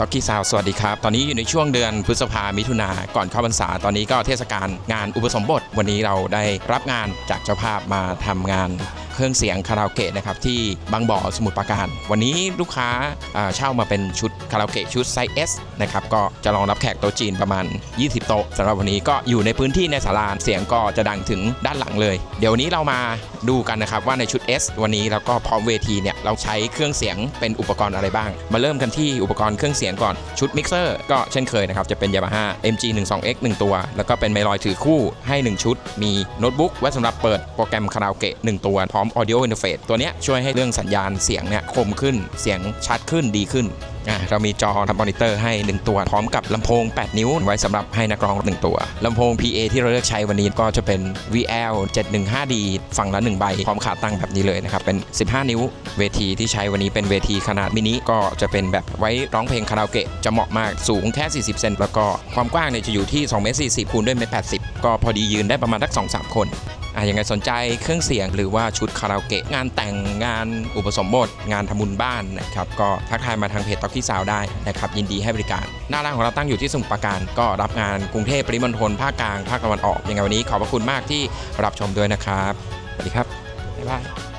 ต็อกกี้ซาวสวัสดีครับ ตอนนี้อยู่ในช่วงเดือนพฤษภามิถุนาก่อนเข้าพรรษา ตอนนี้ก็เทศกาลงานอุปสมบท วันนี้เราได้รับงานจากเจ้าภาพมาทำงาน เครื่องเสียงคาราโอเกะนะครับที่บางบ่อสมุทรปราการ วันนี้ลูกค้าเช่ามาเป็นชุดคาราโอเกะชุดไซส์ S นะครับก็จะรองรับแขกโต๊ะจีนประมาณ 20 โต๊ะสำหรับวันนี้ก็อยู่ในพื้นที่ในศาลาเสียงก็จะดังถึงด้านหลังเลย เดี๋ยวนนี้เรามาดูกันนะครับว่าในชุด S วันนี้แล้วก็พร้อมเวทีเนี่ยเราใช้เครื่องเสียงเป็นอุปกรณ์อะไรบ้าง มาเริ่มกันที่อุปกรณ์เครื่องเสียงก่อนชุดมิกเซอร์ก็เช่นเคยนะครับจะเป็น Yamaha MG 1 2 X 1 ตัว แล้วก็เป็นไมลอยถือคู่ให้ 1 ชุด มีโน้ตบุ๊กไว้สำหรับเปิดโปรแกรมคาราโอเกะ1ตัวพร้อม Audio Interface ตัวนี้ช่วยให้เรื่องสัญญาณเสียงเนี่ยคมขึ้นเสียงชัดขึ้นดีขึ้น เรามีจอทำมอนิเตอร์ให้ 1 ตัว พร้อมกับลำโพง 8 นิ้ว ไว้สำหรับให้นักร้อง 1 ตัวลำโพง PA ที่เราเลือกใช้วันนี้ก็จะเป็น VL 715D ฝั่งละ 1 ใบ พร้อมขาตั้งแบบนี้เลยนะครับ เป็น 15 นิ้ว เวทีที่ใช้วันนี้เป็นเวทีขนาดมินิก็จะเป็นแบบไว้ร้องเพลงคาราโอเกะจะเหมาะมากสูงแค่ 40 เซนแล้วก็ความกว้างเนี่ยจะอยู่ที่2เมตร40คูณด้วยเมตร80 ก็พอดียืนได้ประมาณสัก2-3 คนอะยังไงสนใจเครื่องเสียงหรือว่าชุดคาราโอเกะงานแต่งงานอุปสมบทงานทำบุญบ้านนะครับก็ทักทายมาทางเพจต็อกกี้ซาวได้นะครับยินดีให้บริการ หน้าร้านของเราตั้งอยู่ที่สมุทรปราการ ก็รับงานกรุงเทพปริมณฑลภาคกลางภาคตะวันออกยังไงวันนี้ขอบพระคุณมากที่รับชมด้วยนะครับสวัสดีครับบ๊ายบาย